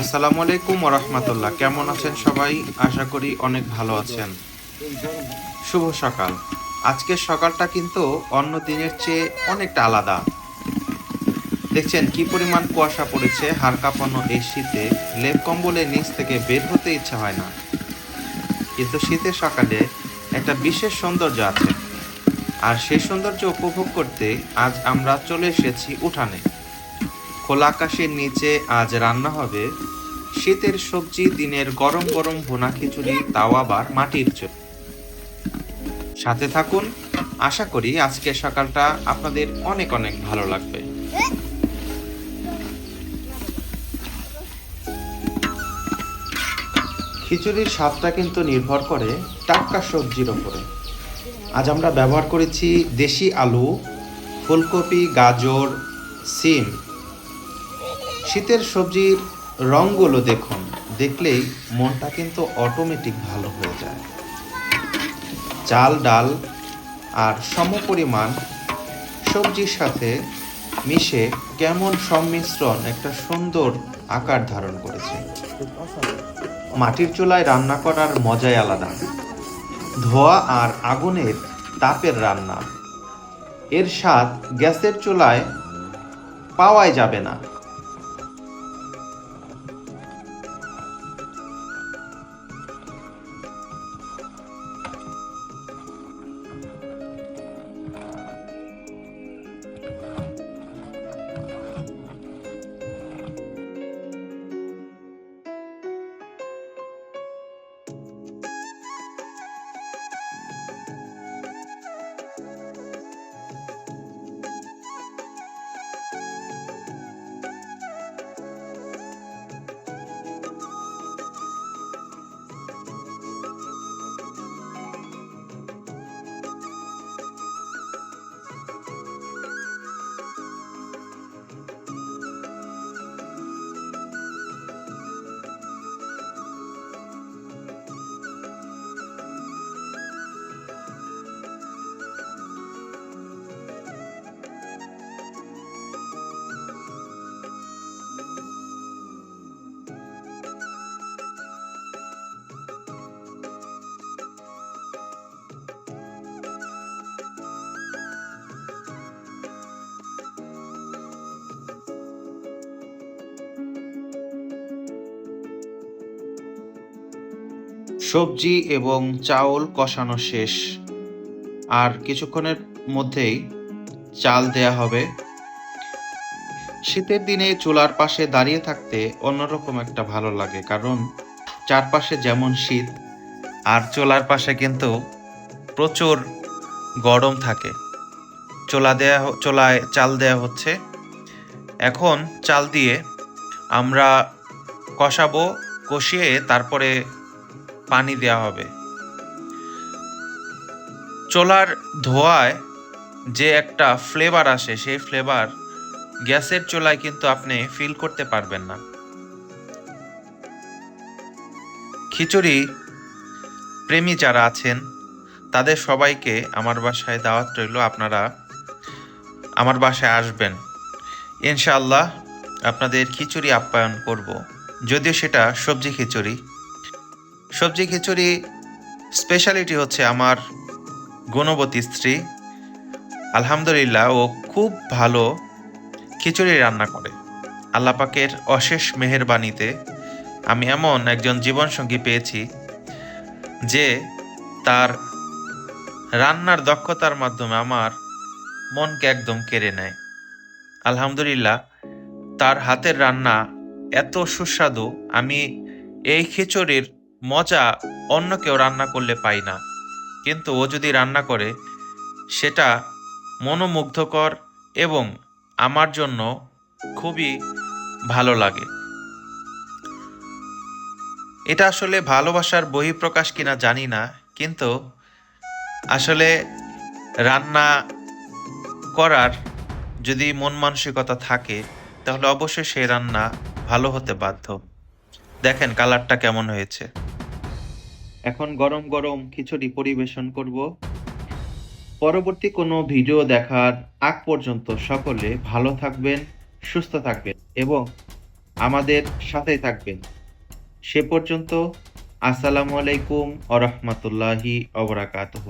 আসসালামু আলাইকুম রহমতুল্লাহ কেমন আছেন সবাই? আশা করি অনেক ভালো আছেন। শুভ সকাল। আজকের সকালটা কিন্তু অন্য দিনের চেয়ে অনেকটা আলাদা। দেখছেন কি পরিমাণ কুয়াশা পড়েছে হাড় কাঁপানো এই শীতে। লেপ কম্বলের নিচ থেকে বের হতে ইচ্ছা হয় না। কিন্তু শীতের সকালে একটা বিশেষ সৌন্দর্য আছে। আর সেই সৌন্দর্য উপভোগ করতে আজ আমরা চলে এসেছি উঠানে। খোলা আকাশের নিচে আজ রান্না হবে। শীতের সবজি, দিনের গরম গরম ভুনা খিচুড়ি, তাও আবার মাটির চুল সাথে থাকুন, আশা করি আজকের সকালটা আপনাদের অনেক অনেক ভালো লাগবে। খিচুড়ির স্বাদটা কিন্তু নির্ভর করে টাটকা সবজির ওপরে। আজ আমরা ব্যবহার করেছি দেশি আলু, ফুলকপি, গাজর, সিম। শীতের সবজির রঙগুলো দেখুন, দেখলেই মনটা কিন্তু অটোমেটিক ভালো হয়ে যায়। চাল, ডাল আর সমপরিমাণ সবজির সাথে মিশে কেমন সংমিশ্রণ একটা সুন্দর আকার ধারণ করেছে। মাটির চুলায় রান্না করার মজাই আলাদা। ধোয়া আর আগুনের তাপের রান্না। এর স্বাদ গ্যাসের চুলায় পাওয়াই যাবে না। সবজি এবং চাউল কষানো শেষ। আর কিছুক্ষণের মধ্যেই চাল দেয়া হবে। শীতের দিনে চুলার পাশে দাঁড়িয়ে থাকতে অন্যরকম একটা ভালো লাগে, কারণ চারপাশে যেমন শীত, আর চুলার পাশে কিন্তু প্রচুর গরম থাকে। চোলা দেয়া চোলায় চাল দেয়া হচ্ছে। এখন চাল দিয়ে আমরা কষাবো, কষিয়ে তারপরে পানি দেওয়া হবে। চোলার ধোয়ায় যে একটা ফ্লেভার আসে, সেই ফ্লেভার গ্যাসের চোলায় কিন্তু আপনি ফিল করতে পারবেন না। খিচুড়ি প্রেমী যারা আছেন, তাদের সবাইকে আমার বাসায় দাওয়াত রইল। আপনারা আমার বাসায় আসবেন। ইনশাআল্লাহ আপনাদের খিচুড়ি আপ্যায়ন করব। যদিও সেটা সবজি খিচুড়ি সবজি খিচুড়ি স্পেশালিটি হচ্ছে আমার গুণবতী স্ত্রী। আলহামদুলিল্লাহ, ও খুব ভালো খিচুড়ি রান্না করে। আল্লাপাকের অশেষ মেহেরবানিতে আমি এমন একজন জীবনসঙ্গী পেয়েছি যে তার রান্নার দক্ষতার মাধ্যমে আমার মনকে একদম কেড়ে নেয়। আলহামদুলিল্লাহ, তার হাতের রান্না এত সুস্বাদু, আমি এই খিচুড়ির মজা অন্য কেউ রান্না করলে পাই না। কিন্তু ও যদি রান্না করে, সেটা মনোমুগ্ধকর এবং আমার জন্য খুবই ভালো লাগে। এটা আসলে ভালোবাসার বহিঃপ্রকাশ কিনা জানি না, কিন্তু আসলে রান্না করার যদি মন মানসিকতা থাকে, তাহলে অবশ্যই সেই রান্না ভালো হতে বাধ্য। দেখেন কালারটা কেমন হয়েছে। এখন গরম গরম খিচুড়ি পরিবেশন করব। পরবর্তী কোনো ভিডিও দেখার আগ পর্যন্ত সকলে ভালো থাকবেন, সুস্থ থাকবেন এবং আমাদের সাথে থাকবেন। সে পর্যন্ত আসসালামু আলাইকুম আ রহমতুল্লাহি অবরাকাতহ